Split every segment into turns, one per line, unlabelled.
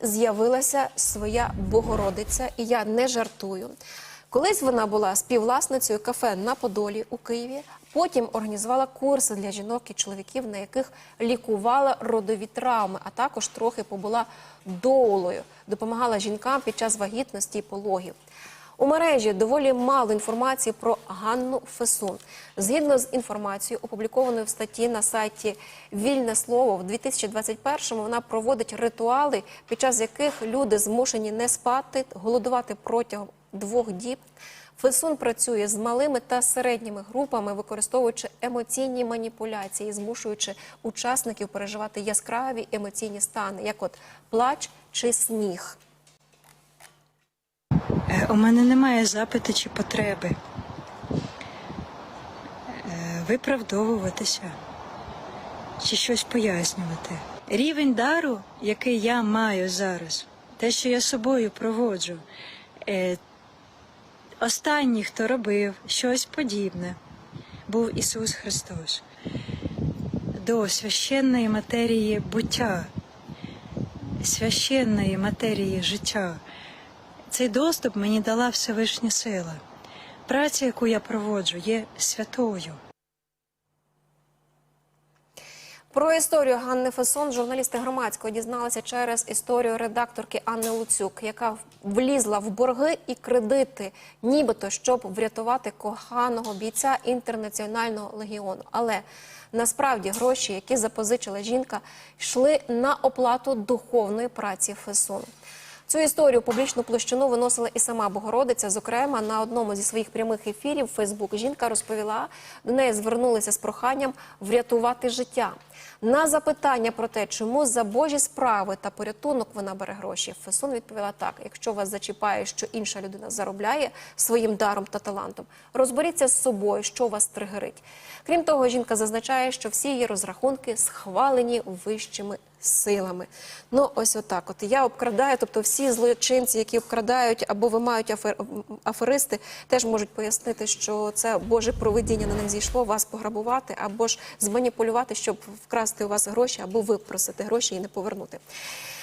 з'явилася своя Богородиця, і я не жартую. Колись вона була співвласницею кафе на Подолі у Києві. Потім організувала курси для жінок і чоловіків, на яких лікувала родові травми, а також трохи побула доулою, допомагала жінкам під час вагітності і пологів. У мережі доволі мало інформації про Ганну Фесун. Згідно з інформацією, опублікованою в статті на сайті Вільне слово в 2021-му вона проводить ритуали, під час яких люди змушені не спати, голодувати протягом двох діб. Фесун працює з малими та середніми групами, використовуючи емоційні маніпуляції, змушуючи учасників переживати яскраві емоційні стани, як от плач чи сніг.
У мене немає запиту чи потреби е, виправдовуватися чи щось пояснювати. Рівень дару, який я маю зараз, те, що я собою проводжу, е, останній, хто робив щось подібне, був Ісус Христос. До священної матерії буття, священної матерії життя. Цей доступ мені дала Всевишня сила. Праця, яку я проводжу, є святою.
Про історію Ганни Фесон журналісти громадського дізналися через історію редакторки Анни Луцюк, яка влізла в борги і кредити, нібито щоб врятувати коханого бійця інтернаціонального легіону. Але насправді гроші, які запозичила жінка, йшли на оплату духовної праці Фесун. Цю історію публічну площину виносила і сама Богородиця. Зокрема, на одному зі своїх прямих ефірів Фейсбук жінка розповіла, до неї звернулися з проханням врятувати життя. На запитання про те, чому за Божі справи та порятунок вона бере гроші, Фесун відповіла так: якщо вас зачіпає, що інша людина заробляє своїм даром та талантом, розберіться з собою, що вас тригерить. Крім того, жінка зазначає, що всі її розрахунки схвалені вищими силами. Ну, ось отак. От я обкрадаю, тобто всі злочинці, які обкрадають або вимають афер... аферисти, теж можуть пояснити, що це Боже провидіння на них зійшло, вас пограбувати або ж зманіпулювати, щоб вкрасти у вас гроші, або випросити гроші і не повернути.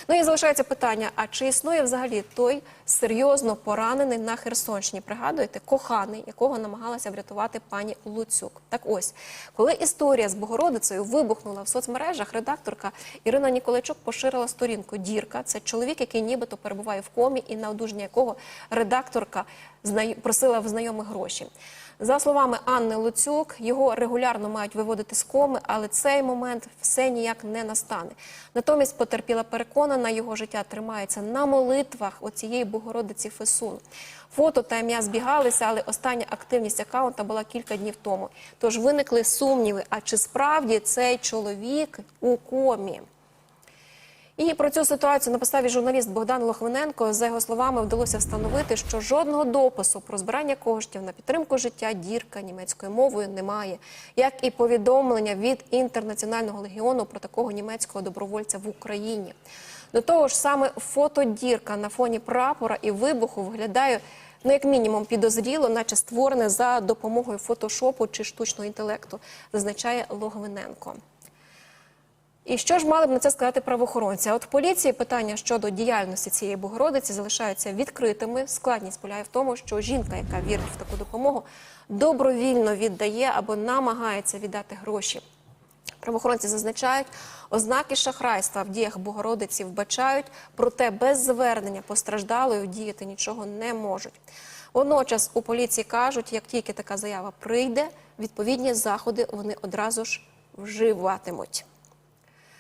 Ну і залишається питання: а чи існує взагалі той серйозно поранений на Херсонщині? Пригадуєте, коханий, якого намагалася врятувати пані Луцюк? Так ось, коли історія з Богородицею вибухнула в соцмережах, редакторка Ірина Ніколайчук поширила сторінку Дірка. Це чоловік, який нібито перебуває в комі, і на одужання якого редакторка просила в знайомих гроші. За словами Анни Луцюк, його регулярно мають виводити з коми, але цей момент все ніяк не настане. Натомість потерпіла переконана, його життя тримається на молитвах оцієї Богородиці Фесун. Фото та ім'я збігалися, але остання активність акаунта була кілька днів тому. Тож виникли сумніви: а чи справді цей чоловік у комі? І про цю ситуацію написав і журналіст Богдан Лохвиненко. За його словами, вдалося встановити, що жодного допису про збирання коштів на підтримку життя дірка німецькою мовою немає, як і повідомлення від інтернаціонального легіону про такого німецького добровольця в Україні. До того ж, саме фото дірка на фоні прапора і вибуху виглядає. Ну, як мінімум, підозріло, наче створене за допомогою фотошопу чи штучного інтелекту, зазначає Логвиненко. І що ж мали б на це сказати правоохоронці? А от поліції питання щодо діяльності цієї Богородиці залишаються відкритими. Складність полягає в тому, що жінка, яка вірить в таку допомогу, добровільно віддає або намагається віддати гроші. Правоохоронці зазначають, ознаки шахрайства в діях Богородиці вбачають, проте без звернення постраждалої діяти нічого не можуть. Водночас у поліції кажуть, як тільки така заява прийде, відповідні заходи вони одразу ж вживатимуть.